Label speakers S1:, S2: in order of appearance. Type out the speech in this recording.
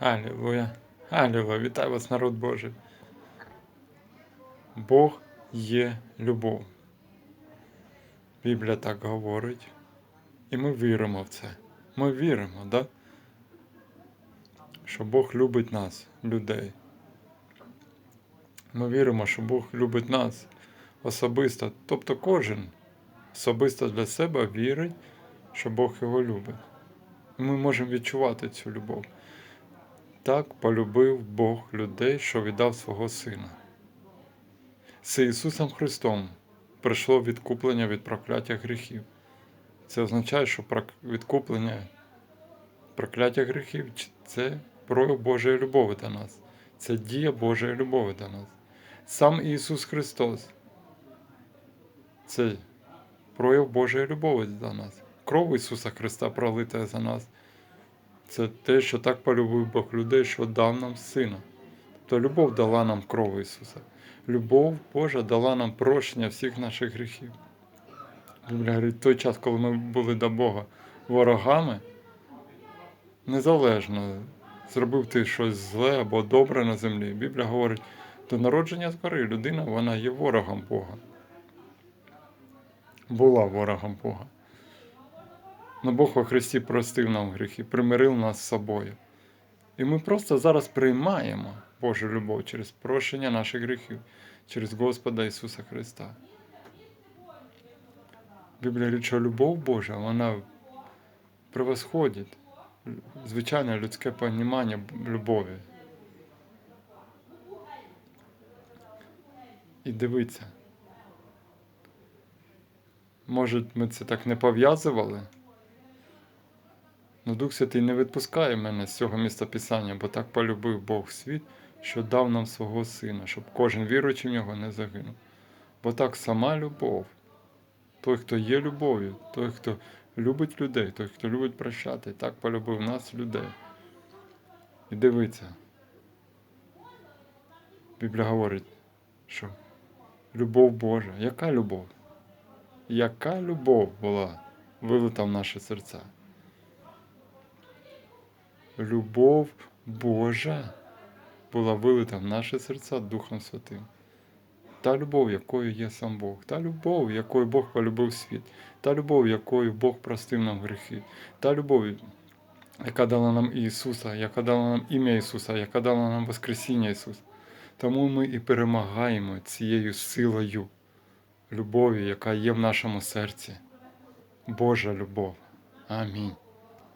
S1: Алілуя. Алілуя. Вітаю вас, народ Божий. Бог є любов. Біблія так говорить. І ми віримо в це. Ми віримо, да? що Бог любить нас, людей. Ми віримо, що Бог любить нас особисто. Тобто кожен особисто для себе вірить, що Бог його любить. Ми можемо відчувати цю любов. Так полюбив Бог людей, що віддав свого Сина. З Ісусом Христом прийшло відкуплення від прокляття гріхів. Це означає, що відкуплення прокляття гріхів це прояв Божої любові до нас. Це дія Божої любові до нас. Сам Ісус Христос це прояв Божої любові до нас. Кров Ісуса Христа пролита за нас. Це те, що так полюбив Бог людей, що дав нам Сина. Тобто любов дала нам кров Ісуса. Любов Божа дала нам прощення всіх наших гріхів. Біблія говорить, той час, коли ми були до Бога ворогами, незалежно, зробив ти щось зле або добре на землі. Біблія говорить, до народження згори людина вона є ворогом Бога. Була ворогом Бога. Но Бог во Христі простив нам гріхи, примирив нас з собою. І ми просто зараз приймаємо Божу любов через прощення наших гріхів, через Господа Ісуса Христа. Біблія говорить, що любов Божа, вона превосходить звичайне людське понімання любові. І дивіться. Може, ми це так не пов'язували? Ну, Дух Святий не відпускає мене з цього міста Писання, бо так полюбив Бог світ, що дав нам свого Сина, щоб кожен віруючий в нього не загинув. Бо так сама любов, той, хто є любов'ю, той, хто любить людей, той, хто любить прощати, так полюбив нас, людей. І дивиться. Біблія говорить, що любов Божа, яка любов? Яка любов була вилита в наші серця? Любов Божа була вилита в наші серця Духом Святим. Та любов, якою є сам Бог, та любов, якою Бог полюбив світ, та любов, якою Бог простив нам гріхи, та любов, яка дала нам Ісуса, яка дала нам ім'я Ісуса, яка дала нам Воскресіння Ісуса. Тому ми і перемагаємо цією силою любові, яка є в нашому серці. Божа любов. Амінь.